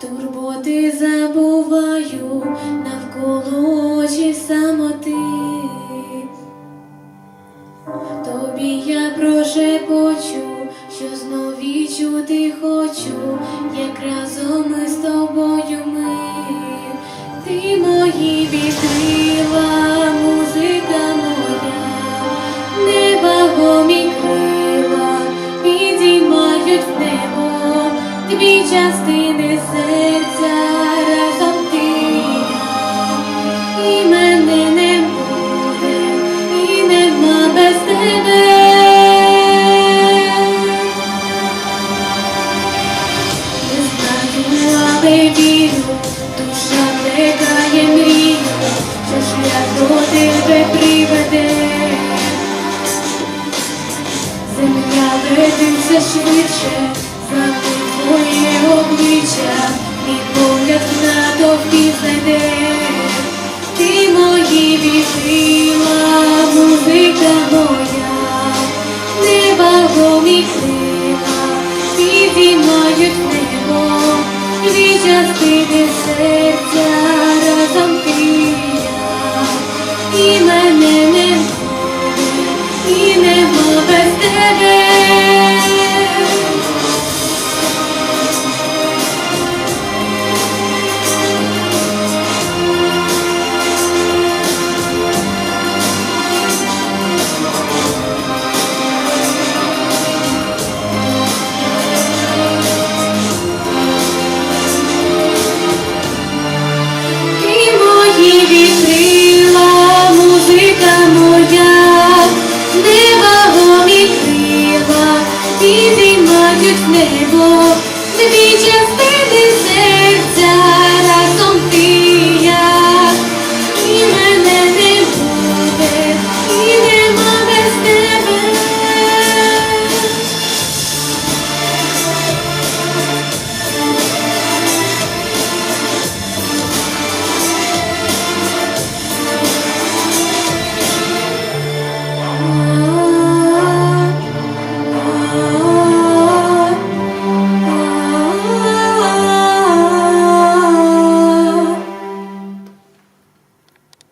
Турботи забуваю навколо очі самоти. Тобі я прошепочу, що знов відчути хочу, як разом ми з тобою ми. Ти мої вітрила, музика моя, невагомі крила підіймають в небо частини серця разом ти і мене не буде, і нема без тебе. Не знаю, але вірю, душа плекає мрію, що шлях до тебе приведе. Земля летиться швидше, знати твоє обличчя, і погляд натовпі знайде. Ти мої вітрила, музика моя, невагомі крила, в небо, дві частини серця разом ти і невагомі крила,